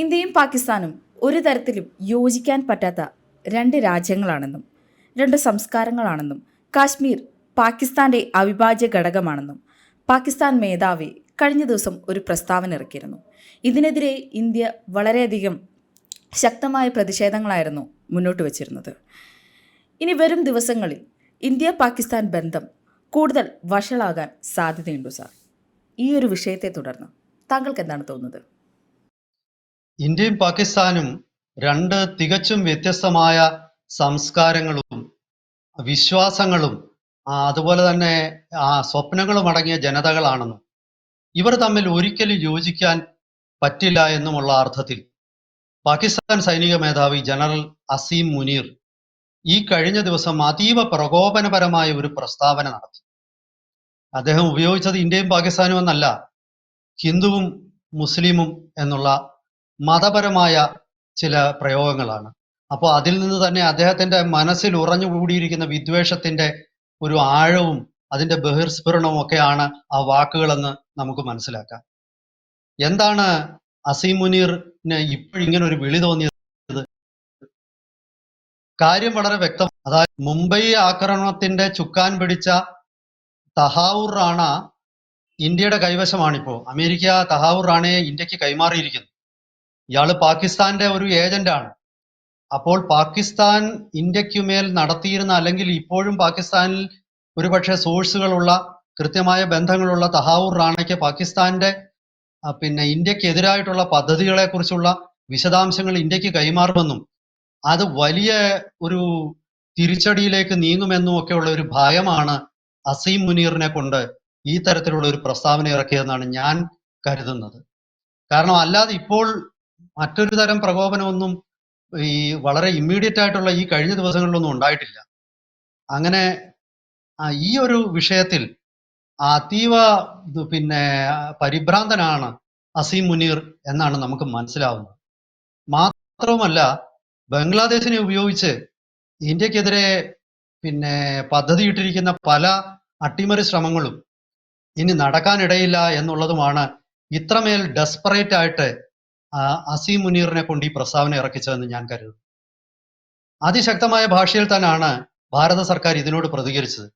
ഇന്ത്യയും പാകിസ്ഥാനും ഒരു തരത്തിലും യോജിക്കാൻ പറ്റാത്ത രണ്ട് രാജ്യങ്ങളാണെന്നും രണ്ട് സംസ്കാരങ്ങളാണെന്നും കാശ്മീർ പാകിസ്ഥാന്റെ അവിഭാജ്യ ഘടകമാണെന്നും പാകിസ്ഥാൻ മേധാവി കഴിഞ്ഞ ദിവസം ഒരു പ്രസ്താവന ഇറക്കിയിരുന്നു. ഇതിനെതിരെ ഇന്ത്യ വളരെയധികം ശക്തമായ പ്രതിഷേധങ്ങളായിരുന്നു മുന്നോട്ട് വച്ചിരുന്നത്. ഇനി വരും ദിവസങ്ങളിൽ ഇന്ത്യ പാകിസ്ഥാൻ ബന്ധം കൂടുതൽ വഷളാകാൻ സാധ്യതയുണ്ടോ സാർ? ഈ ഒരു വിഷയത്തെ തുടർന്ന് താങ്കൾക്ക് എന്താണ് തോന്നുന്നത്? ഇന്ത്യയും പാകിസ്ഥാനും രണ്ട് തികച്ചും വ്യത്യസ്തമായ സംസ്കാരങ്ങളും വിശ്വാസങ്ങളും അതുപോലെ തന്നെ സ്വപ്നങ്ങളും അടങ്ങിയ ജനതകളാണെന്നും ഇവർ തമ്മിൽ ഒരിക്കലും യോജിക്കാൻ പറ്റില്ല എന്നുമുള്ള അർത്ഥത്തിൽ പാകിസ്ഥാൻ സൈനിക മേധാവി ജനറൽ അസീം മുനീർ ഈ കഴിഞ്ഞ ദിവസം അതീവ പ്രകോപനപരമായ ഒരു പ്രസ്താവന നടത്തി. അദ്ദേഹം ഉപയോഗിച്ചത് ഇന്ത്യയും പാകിസ്ഥാനും എന്നല്ല ഹിന്ദുവും മുസ്ലിമും എന്നുള്ള മതപരമായ ചില പ്രയോഗങ്ങളാണ്. അപ്പോൾ അതിൽ നിന്ന് തന്നെ അദ്ദേഹത്തിന്റെ മനസ്സിൽ ഉറഞ്ഞു കൂടിയിരിക്കുന്ന വിദ്വേഷത്തിന്റെ ഒരു ആഴവും അതിന്റെ ബഹിർസ്ഫുരണവും ഒക്കെയാണ് ആ വാക്കുകളെന്ന് നമുക്ക് മനസ്സിലാക്കാം. എന്താണ് അസീം ഇപ്പോഴിങ്ങനെ ഒരു വിളി തോന്നിയത്? കാര്യം വളരെ വ്യക്തം അതായത് മുംബൈ ആക്രമണത്തിന്റെ ചുക്കാൻ പിടിച്ച തഹാവൂർ റാണ ഇന്ത്യയുടെ കൈവശമാണിപ്പോ. അമേരിക്ക തഹാവൂർ റാണയെ ഇന്ത്യയ്ക്ക് കൈമാറിയിരിക്കുന്നു. ഇയാൾ പാകിസ്ഥാന്റെ ഒരു ഏജന്റ് ആണ് അപ്പോൾ പാകിസ്ഥാൻ ഇന്ത്യക്കുമേൽ നടത്തിയിരുന്ന അല്ലെങ്കിൽ ഇപ്പോഴും പാകിസ്ഥാനിൽ ഒരുപക്ഷെ സോഴ്സുകളുള്ള കൃത്യമായ ബന്ധങ്ങളുള്ള തഹാവൂർ റാണയ്ക്ക് പാകിസ്ഥാന്റെ പിന്നെ ഇന്ത്യക്കെതിരായിട്ടുള്ള പദ്ധതികളെ കുറിച്ചുള്ള വിശദാംശങ്ങൾ ഇന്ത്യയ്ക്ക് കൈമാറുമെന്നും അത് വലിയ ഒരു തിരിച്ചടിയിലേക്ക് നീങ്ങുമെന്നും ഒക്കെയുള്ള ഒരു ഭയമാണ് അസീം മുനീറിനെ കൊണ്ട് ഈ തരത്തിലുള്ള ഒരു പ്രസ്താവന ഇറക്കിയതെന്നാണ് ഞാൻ കരുതുന്നത്. കാരണം അല്ലാതെ ഇപ്പോൾ മറ്റൊരു തരം പ്രകോപനമൊന്നും ഈ വളരെ ഇമ്മീഡിയറ്റ് ആയിട്ടുള്ള ഈ കഴിഞ്ഞ ദിവസങ്ങളിലൊന്നും ഉണ്ടായിട്ടില്ല. അങ്ങനെ ഈ ഒരു വിഷയത്തിൽ അതീവ പിന്നെ പരിഭ്രാന്തനാണ് അസീം മുനീർ എന്നാണ് നമുക്ക് മനസ്സിലാവുന്നത്. മാത്രവുമല്ല ബംഗ്ലാദേശിനെ ഉപയോഗിച്ച് ഇന്ത്യക്കെതിരെ പിന്നെ പദ്ധതിയിട്ടിരിക്കുന്ന പല അട്ടിമറി ശ്രമങ്ങളും ഇനി നടക്കാനിടയില്ല എന്നുള്ളതുമാണ് ഇത്രമേൽ ഡെസ്പറേറ്റ് ആയിട്ട് അസീം മുനീറിനെ കൊണ്ട് ഈ പ്രസ്താവന ഇറക്കിച്ചതെന്ന് ഞാൻ കരുതുന്നു. അതിശക്തമായ ഭാഷയിൽ തന്നെയാണ് ഭാരത സർക്കാർ ഇതിനോട് പ്രതികരിച്ചത്.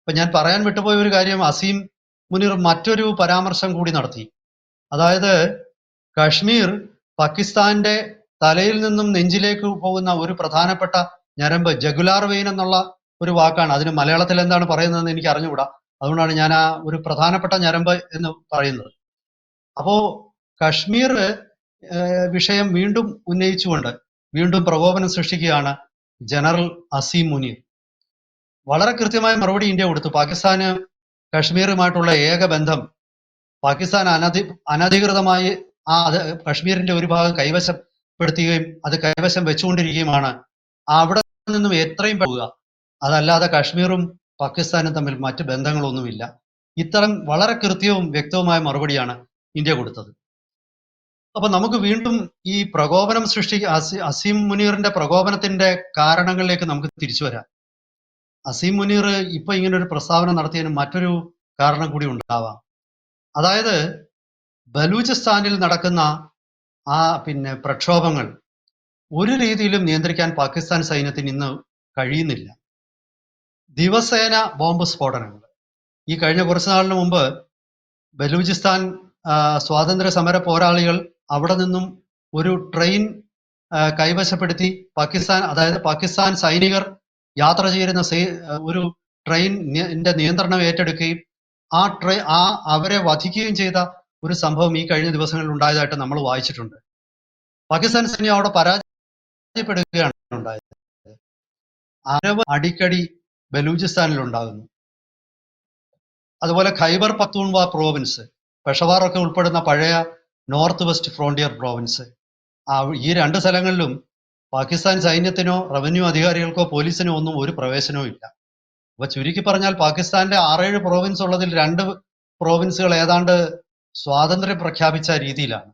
ഇപ്പൊ ഞാൻ പറയാൻ വിട്ടുപോയ ഒരു കാര്യം അസീം മുനീർ മറ്റൊരു പരാമർശം കൂടി നടത്തി. അതായത് കശ്മീർ പാകിസ്ഥാന്റെ തലയിൽ നിന്നും നെഞ്ചിലേക്ക് പോകുന്ന ഒരു പ്രധാനപ്പെട്ട ഞരമ്പ് ജഗുലാർ വെയിൻ എന്നുള്ള ഒരു വാക്കാണ്. അതിന് മലയാളത്തിൽ എന്താണ് പറയുന്നതെന്ന് എനിക്ക് അറിഞ്ഞുകൂടാ. അതുകൊണ്ടാണ് ഞാൻ ആ ഒരു പ്രധാനപ്പെട്ട ഞരമ്പ് എന്ന് പറയുന്നത്. അപ്പോ കശ്മീർ വിഷയം വീണ്ടും ഉന്നയിച്ചുകൊണ്ട് വീണ്ടും പ്രകോപനം സൃഷ്ടിക്കുകയാണ് ജനറൽ അസീം മുനീർ. വളരെ കൃത്യമായ മറുപടി ഇന്ത്യ കൊടുത്തു. പാകിസ്ഥാന് കശ്മീരുമായിട്ടുള്ള ഏക ബന്ധം പാകിസ്ഥാൻ അനധി അനധികൃതമായി ആ അത് കശ്മീരിന്റെ ഒരു ഭാഗം കൈവശപ്പെടുത്തുകയും അത് കൈവശം വെച്ചുകൊണ്ടിരിക്കുകയുമാണ്. അവിടെ നിന്നും എത്രയും പോവുക അതല്ലാതെ കശ്മീറും പാകിസ്ഥാനും തമ്മിൽ മറ്റ് ബന്ധങ്ങളൊന്നുമില്ല. ഇത്തരം വളരെ കൃത്യവും വ്യക്തവുമായ മറുപടിയാണ് ഇന്ത്യ കൊടുത്തത്. അപ്പൊ നമുക്ക് വീണ്ടും ഈ പ്രകോപനം സൃഷ്ടി അസീം മുനീറിന്റെ പ്രകോപനത്തിന്റെ കാരണങ്ങളിലേക്ക് നമുക്ക് തിരിച്ചു വരാം. അസീം മുനീർ ഇപ്പൊ ഇങ്ങനെ ഒരു പ്രസ്താവന നടത്തിയതിന് മറ്റൊരു കാരണം കൂടി ഉണ്ടാവാം. അതായത് ബലൂചിസ്ഥാനിൽ നടക്കുന്ന ആ പിന്നെ പ്രക്ഷോഭങ്ങൾ ഒരു രീതിയിലും നിയന്ത്രിക്കാൻ പാകിസ്ഥാൻ സൈന്യത്തിന് ഇന്ന് കഴിയുന്നില്ല. ദിവസേന ബോംബ് സ്ഫോടനങ്ങൾ. ഈ കഴിഞ്ഞ കുറച്ചു നാളിന് മുമ്പ് ബലൂചിസ്ഥാൻ സ്വാതന്ത്ര്യ സമര പോരാളികൾ അവിടെ നിന്നും ഒരു ട്രെയിൻ കൈവശപ്പെടുത്തി പാകിസ്ഥാൻ അതായത് പാകിസ്ഥാൻ സൈനികർ യാത്ര ചെയ്യുന്ന ഒരു ട്രെയിൻ നിയന്ത്രണം ഏറ്റെടുക്കുകയും ആ ട്രെ ആ അവരെ വധിക്കുകയും ചെയ്ത ഒരു സംഭവം ഈ കഴിഞ്ഞ ദിവസങ്ങളിൽ ഉണ്ടായതായിട്ട് നമ്മൾ വായിച്ചിട്ടുണ്ട്. പാകിസ്ഥാൻ സൈന്യം അവിടെ പരാജയപ്പെടുകയാണ് ഉണ്ടായത്. അരവ് അടിക്കടി ബലൂചിസ്ഥാനിൽ ഉണ്ടാകുന്നു. അതുപോലെ ഖൈബർ പത്തൂൺവ പ്രോവിൻസ് പെഷവാറൊക്കെ ഉൾപ്പെടുന്ന പഴയ നോർത്ത് വെസ്റ്റ് ഫ്രോണ്ടിയർ പ്രോവിൻസ്. ഈ രണ്ട് സ്ഥലങ്ങളിലും പാകിസ്ഥാൻ സൈന്യത്തിനോ റവന്യൂ അധികാരികൾക്കോ പോലീസിനോ ഒന്നും ഒരു പ്രവേശനവും ഇല്ല. അപ്പൊ ചുരുക്കി പറഞ്ഞാൽ പാകിസ്ഥാന്റെ ആറേഴ് പ്രോവിൻസ് ഉള്ളതിൽ രണ്ട് പ്രോവിൻസുകൾ ഏതാണ്ട് സ്വാതന്ത്ര്യം പ്രഖ്യാപിച്ച രീതിയിലാണ്.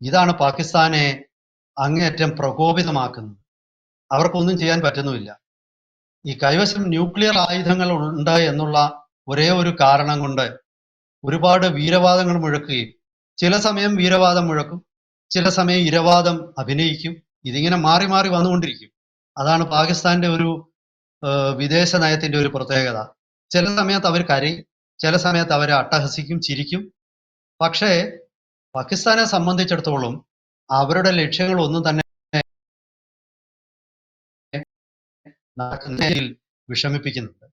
ഇതാണ് പാകിസ്ഥാനെ അങ്ങേയറ്റം പ്രകോപിതമാക്കുന്നത്. അവർക്കൊന്നും ചെയ്യാൻ പറ്റുന്നുമില്ല. ഈ കൈവശം ന്യൂക്ലിയർ ആയുധങ്ങൾ ഉണ്ട് എന്നുള്ള ഒരേ ഒരു കാരണം കൊണ്ട് ഒരുപാട് വീരവാദങ്ങൾ മുഴക്കുകയും ചില സമയം വീരവാദം മുഴക്കും ചില സമയം ഇരവാദം അഭിനയിക്കും. ഇതിങ്ങനെ മാറി മാറി വന്നുകൊണ്ടിരിക്കും. അതാണ് പാകിസ്ഥാന്റെ ഒരു വിദേശ നയത്തിന്റെ ഒരു പ്രത്യേകത. ചില സമയത്ത് അവർ കരയും ചില സമയത്ത് അവരെ അട്ടഹസിക്കും ചിരിക്കും. പക്ഷേ പാകിസ്ഥാനെ സംബന്ധിച്ചിടത്തോളം അവരുടെ ലക്ഷ്യങ്ങൾ ഒന്നും തന്നെ വിഷമിപ്പിക്കുന്നുണ്ട്.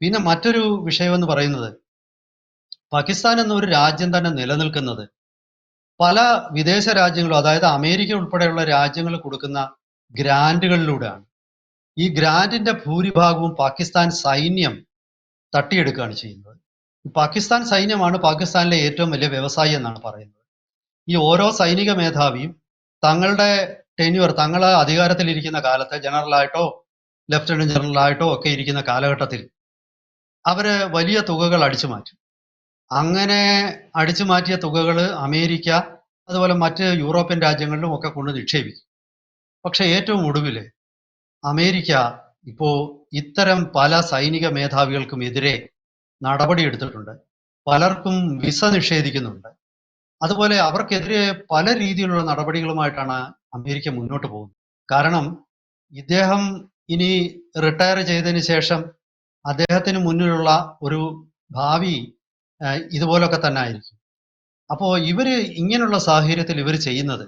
പിന്നെ മറ്റൊരു വിഷയം എന്ന് പറയുന്നത് പാകിസ്ഥാൻ എന്നൊരു രാജ്യം തന്നെ നിലനിൽക്കുന്നത് പല വിദേശ രാജ്യങ്ങളും അതായത് അമേരിക്ക ഉൾപ്പെടെയുള്ള രാജ്യങ്ങൾ കൊടുക്കുന്ന ഗ്രാന്റുകളിലൂടെയാണ്. ഈ ഗ്രാൻഡിന്റെ ഭൂരിഭാഗവും പാകിസ്ഥാൻ സൈന്യം തട്ടിയെടുക്കുകയാണ് ചെയ്യുന്നത്. പാകിസ്ഥാൻ സൈന്യമാണ് പാകിസ്ഥാനിലെ ഏറ്റവും വലിയ വ്യവസായി എന്നാണ് പറയുന്നത്. ഈ ഓരോ സൈനിക മേധാവിയും തങ്ങളുടെ ടെന്യൂർ തങ്ങൾ അധികാരത്തിലിരിക്കുന്ന കാലത്ത് ജനറലായിട്ടോ ലഫ്റ്റനന്റ് ജനറലായിട്ടോ ഒക്കെ ഇരിക്കുന്ന കാലഘട്ടത്തിൽ അവർ വലിയ തുകകൾ അടിച്ചു മാറ്റും അങ്ങനെ അടിച്ചു മാറ്റിയ തുകകൾ അമേരിക്ക അതുപോലെ മറ്റ് യൂറോപ്യൻ രാജ്യങ്ങളിലും ഒക്കെ കൊണ്ട് നിക്ഷേപിക്കും. പക്ഷെ ഏറ്റവും ഒടുവിൽ അമേരിക്ക ഇപ്പോൾ ഇത്തരം പല സൈനിക മേധാവികൾക്കും എതിരെ നടപടിയെടുത്തിട്ടുണ്ട് പലർക്കും വിസ നിഷേധിക്കുന്നുണ്ട്. അതുപോലെ അവർക്കെതിരെ പല രീതിയിലുള്ള നടപടികളുമായിട്ടാണ് അമേരിക്ക മുന്നോട്ട് പോകുന്നത്. കാരണം ഇദ്ദേഹം ഇനി റിട്ടയർ ചെയ്തതിന് ശേഷം അദ്ദേഹത്തിന് മുന്നിലുള്ള ഒരു ഭാവി ഇതുപോലൊക്കെ തന്നെ ആയിരിക്കും. അപ്പോൾ ഇവർ ഇങ്ങനെയുള്ള സാഹചര്യത്തിൽ ഇവർ ചെയ്യുന്നത്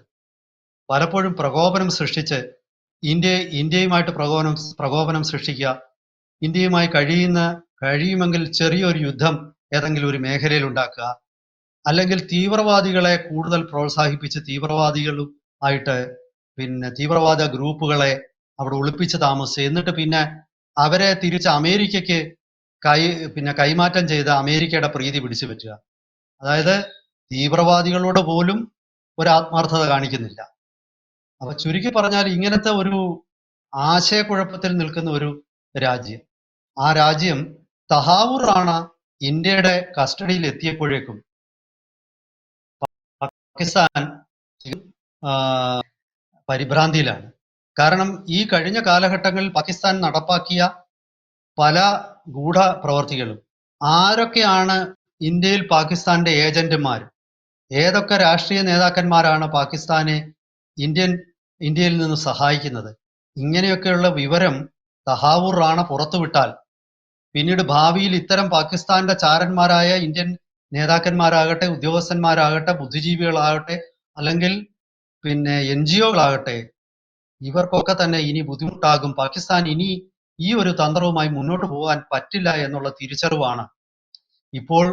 പലപ്പോഴും പ്രകോപനം സൃഷ്ടിച്ച് ഇന്ത്യ ഇന്ത്യയുമായിട്ട് പ്രകോപനം പ്രകോപനം സൃഷ്ടിക്കുക ഇന്ത്യയുമായി കഴിയുന്ന കഴിയുമെങ്കിൽ ചെറിയൊരു യുദ്ധം ഏതെങ്കിലും ഒരു മേഖലയിൽ ഉണ്ടാക്കുക അല്ലെങ്കിൽ തീവ്രവാദികളെ കൂടുതൽ പ്രോത്സാഹിപ്പിച്ച് തീവ്രവാദികളും ആയിട്ട് പിന്നെ തീവ്രവാദ ഗ്രൂപ്പുകളെ അവിടെ ഒളിപ്പിച്ച് താമസിച്ച് എന്നിട്ട് പിന്നെ അവരെ തിരിച്ച് അമേരിക്കയ്ക്ക് കൈ പിന്നെ കൈമാറ്റം ചെയ്ത അമേരിക്കയുടെ പ്രീതി പിടിച്ചു പറ്റുക. അതായത് തീവ്രവാദികളോട് പോലും ഒരു ആത്മാർത്ഥത കാണിക്കുന്നില്ല. അപ്പൊ ചുരുക്കി പറഞ്ഞാൽ ഇങ്ങനത്തെ ഒരു ആശയക്കുഴപ്പത്തിൽ നിൽക്കുന്ന ഒരു രാജ്യം. ആ രാജ്യം തഹാവൂർ റാണ ഇന്ത്യയുടെ കസ്റ്റഡിയിൽ എത്തിയപ്പോഴേക്കും. പാകിസ്ഥാൻ പരിഭ്രാന്തിയിലാണ്. കാരണം ഈ കഴിഞ്ഞ കാലഘട്ടങ്ങളിൽ പാകിസ്ഥാൻ നടപ്പാക്കിയ പല ഗൂഢ പ്രവർത്തികളും ആരൊക്കെയാണ് ഇന്ത്യയിൽ പാകിസ്ഥാന്റെ ഏജന്റുമാർ? ഏതൊക്കെ രാഷ്ട്രീയ നേതാക്കന്മാരാണ് പാകിസ്ഥാനെ ഇന്ത്യൻ ഇന്ത്യയിൽ നിന്ന് സഹായിക്കുന്നത്? ഇങ്ങനെയൊക്കെയുള്ള വിവരം തഹാവൂർ റാണ പുറത്തുവിട്ടാൽ പിന്നീട് ഭാവിയിൽ ഇത്തരം പാകിസ്ഥാന്റെ ചാരന്മാരായ ഇന്ത്യൻ നേതാക്കന്മാരാകട്ടെ ഉദ്യോഗസ്ഥന്മാരാകട്ടെ ബുദ്ധിജീവികളാകട്ടെ അല്ലെങ്കിൽ പിന്നെ എൻ ജി ഒകളാകട്ടെ ഇവർക്കൊക്കെ തന്നെ ഇനി ബുദ്ധിമുട്ടാകും. പാകിസ്ഥാൻ ഇനി ഈ ഒരു തന്ത്രവുമായി മുന്നോട്ട് പോകാൻ പറ്റില്ല എന്നുള്ള തിരിച്ചറിവാണ് ഇപ്പോൾ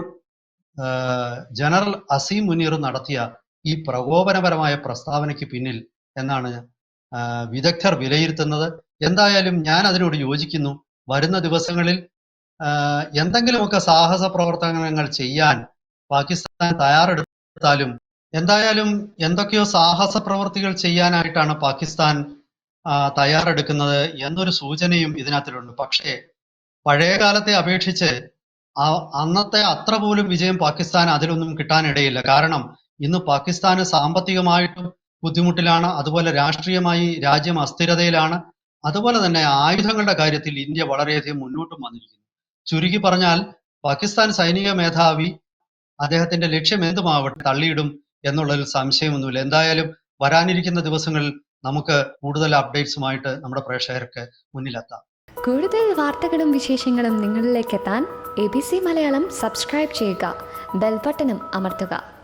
ജനറൽ അസീം മുനീർ നടത്തിയ ഈ പ്രകോപനപരമായ പ്രസ്താവനയ്ക്ക് പിന്നിൽ എന്നാണ് വിദഗ്ധർ വിലയിരുത്തുന്നത്. എന്തായാലും ഞാൻ അതിനോട് യോജിക്കുന്നു. വരുന്ന ദിവസങ്ങളിൽ എന്തെങ്കിലുമൊക്കെ സാഹസ പ്രവർത്തനങ്ങൾ ചെയ്യാൻ പാകിസ്ഥാൻ തയ്യാറെടുത്താലും എന്തായാലും എന്തൊക്കെയോ സാഹസ പ്രവർത്തികൾ ചെയ്യാനായിട്ടാണ് പാകിസ്ഥാൻ തയ്യാറെടുക്കുന്നത് എന്നൊരു സൂചനയും ഇതിനകത്തിലുണ്ട്. പക്ഷേ പഴയ കാലത്തെ അപേക്ഷിച്ച് അന്നത്തെ അത്ര പോലും വിജയം പാകിസ്ഥാൻ അതിലൊന്നും കിട്ടാനിടയില്ല. കാരണം ഇന്ന് പാകിസ്ഥാന് സാമ്പത്തികമായിട്ടും ബുദ്ധിമുട്ടിലാണ് അതുപോലെ രാഷ്ട്രീയമായി രാജ്യം അസ്ഥിരതയിലാണ് അതുപോലെ തന്നെ ആയുധങ്ങളുടെ കാര്യത്തിൽ ഇന്ത്യ വളരെയധികം മുന്നോട്ടും വന്നിരിക്കുന്നു. ചുരുക്കി പറഞ്ഞാൽ പാകിസ്ഥാൻ സൈനിക മേധാവി അദ്ദേഹത്തിന്റെ ലക്ഷ്യം എന്തുമാവട്ടെ തള്ളിയിടും എന്നുള്ളതിൽ സംശയമൊന്നുമില്ല. എന്തായാലും വരാനിരിക്കുന്ന ദിവസങ്ങളിൽ നമുക്ക് കൂടുതൽ അപ്ഡേറ്റ്സുമായിട്ട് നമ്മുടെ പ്രേക്ഷകർക്ക് മുന്നിലെത്താം. കൂടുതൽ വാർത്തകളും വിശേഷങ്ങളും നിങ്ങളിലേക്ക് എത്താൻ A B C Malayalam subscribe ചെയ്യുക ബെൽബട്ടനും അമർത്തുക.